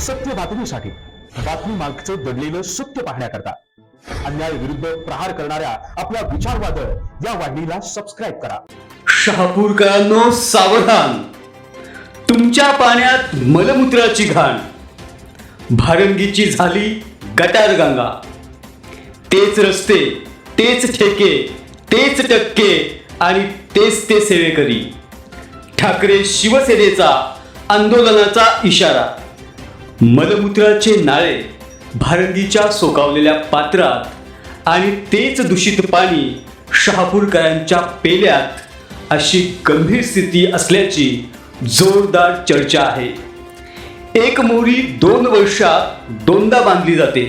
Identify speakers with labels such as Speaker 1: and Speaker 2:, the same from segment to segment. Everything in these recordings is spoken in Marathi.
Speaker 1: सत्य बातमीसाठी बातमी मागचं दडलेलं सत्य पाहण्याकरता अन्याय विरुद्ध प्रहार करणाऱ्या आपल्या विचारवादळ या वाहिनीला सबस्क्राईब करा.
Speaker 2: शहापूरकरांनो सावधान. तुमच्या पाण्यात मलमूत्राची घाण. भारंगीची झाली गटार गंगा. तेच रस्ते तेच ठेके तेच टक्के आणि तेच ते सेवेकरी. ठाकरे शिवसेनेचा आंदोलनाचा इशारा. मलमूत्राचे नाळे भारंगीच्या सोकावलेल्या पात्रात आणि तेच दूषित पाणी शहापूरकरांच्या पेल्यात अशी गंभीर स्थिती असल्याची जोरदार चर्चा आहे. एक मोरी दोन वर्षात दोनदा बांधली जाते.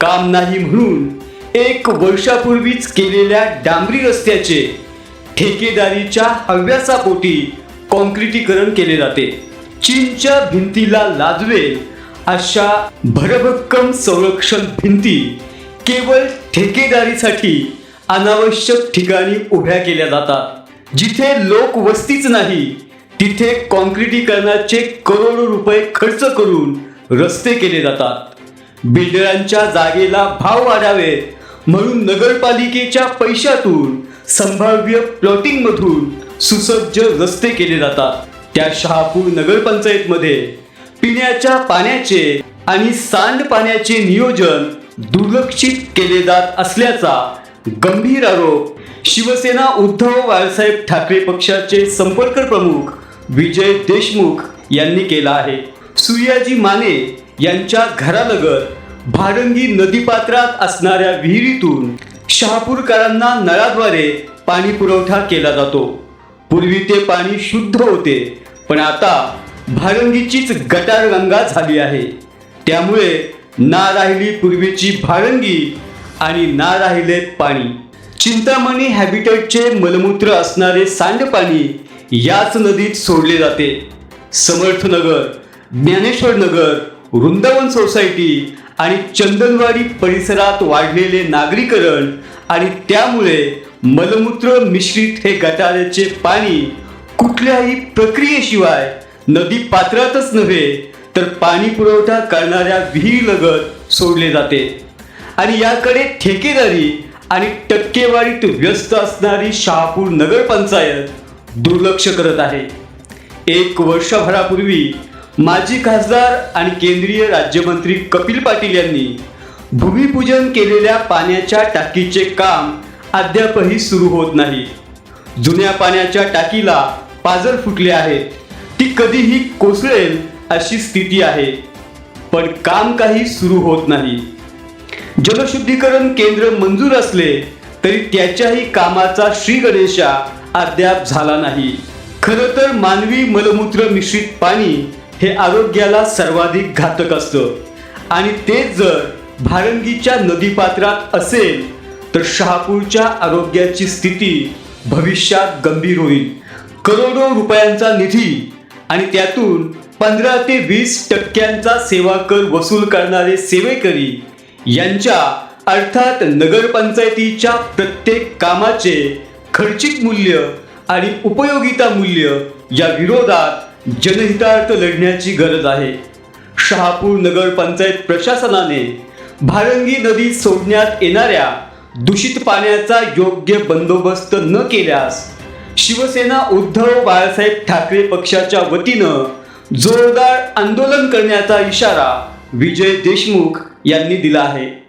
Speaker 2: काम नाही म्हणून एक वर्षापूर्वीच केलेल्या डांबरी रस्त्याचे ठेकेदारीच्या हव्यासापोटी कॉन्क्रिटीकरण केले जाते. चीनच्या भिंतीला लादवे अशा भरभक्कम संरक्षण भिंती केवळ ठेकेदारीसाठी अनावश्यक ठिकाणी उभ्या केल्या जातात. जिथे लोक वस्तीच नाही तिथे कॉन्क्रिटीकरणाचे करोडो रुपये खर्च करून रस्ते केले जातात. बिल्डरांच्या जागेला भाव वाढावे म्हणून नगरपालिकेच्या पैशातून संभाव्य प्लॉटिंगमधून सुसज्ज रस्ते केले जातात. त्या शहापूर नगरपंचायतमध्ये पिण्याच्या पाण्याचे आणि सांडपाण्याचे नियोजन दुर्लक्षित केले जात असल्याचा गंभीर आरोप शिवसेना उद्धव बाळासाहेब ठाकरे पक्षाचे संपर्क प्रमुख विजय देशमुख यांनी केला आहे. सूर्याजी माने यांच्या घरालगत भारंगी नदीपात्रात असणाऱ्या विहिरीतून शहापूरकरांना नळाद्वारे पाणी पुरवठा केला जातो. पूर्वी ते पाणी शुद्ध होते पण आता भारंगीचीच गटारगंगा झाली आहे. त्यामुळे ना राहिली पूर्वीची भारंगी आणि ना राहिले पाणी. चिंतामणी हॅबिटेटचे मलमूत्र असणारे सांडपाणी याच नदीत सोडले जाते. समर्थनगर ज्ञानेश्वर नगर वृंदावन सोसायटी आणि चंदनवाडी परिसरात वाढलेले नागरीकरण आणि त्यामुळे मलमूत्र मिश्रित हे गटाराचे पाणी कुठल्याही प्रक्रियेशिवाय नदी पात्रातच नव्हे तर पाणी पुरवठा करणाऱ्या विहीरलगत सोडले जाते. आणि याकडे ठेकेदारी आणि टक्केवारीत व्यस्त असणारी शहापूर नगरपंचायत दुर्लक्ष करत आहे. एक वर्षभरापूर्वी माजी खासदार आणि केंद्रीय राज्यमंत्री कपिल पाटील यांनी भूमिपूजन केलेल्या पाण्याच्या टाकीचे काम अद्यापही सुरू होत नाही. जुन्या पाण्याच्या टाकीला पाजर फुटले आहेत ती कधीही कोसळेल अशी स्थिती आहे. पण काम काही सुरू होत नाही. जलशुद्धीकरण केंद्र मंजूर असले तरी त्याच्याही कामाचा श्री गणेशा अद्याप झाला नाही. खरं तर मानवी मलमूत्र मिश्रित पाणी हे आरोग्याला सर्वाधिक घातक असतं. आणि तेच जर भारंगीच्या नदीपात्रात असेल तर शहापूरच्या आरोग्याची स्थिती भविष्यात गंभीर होईल. करोडो रुपयांचा निधी आणि त्यातून पंधरा ते वीस टक्क्यांचा सेवा कर वसूल करणारे सेवेकरी यांच्या अर्थात नगरपंचायतीच्या प्रत्येक कामाचे खर्चिक मूल्य आणि उपयोगिता मूल्य या विरोधात जनहितार्थ लढण्याची गरज आहे. शहापूर नगरपंचायत प्रशासनाने भारंगी नदी सोडण्यात येणाऱ्या दूषित पाण्याचा योग्य बंदोबस्त न केल्यास शिवसेना उद्धव बाळासाहेब ठाकरे पक्षाच्या वतीनं जोरदार आंदोलन करण्याचा इशारा विजय देशमुख यांनी दिला आहे.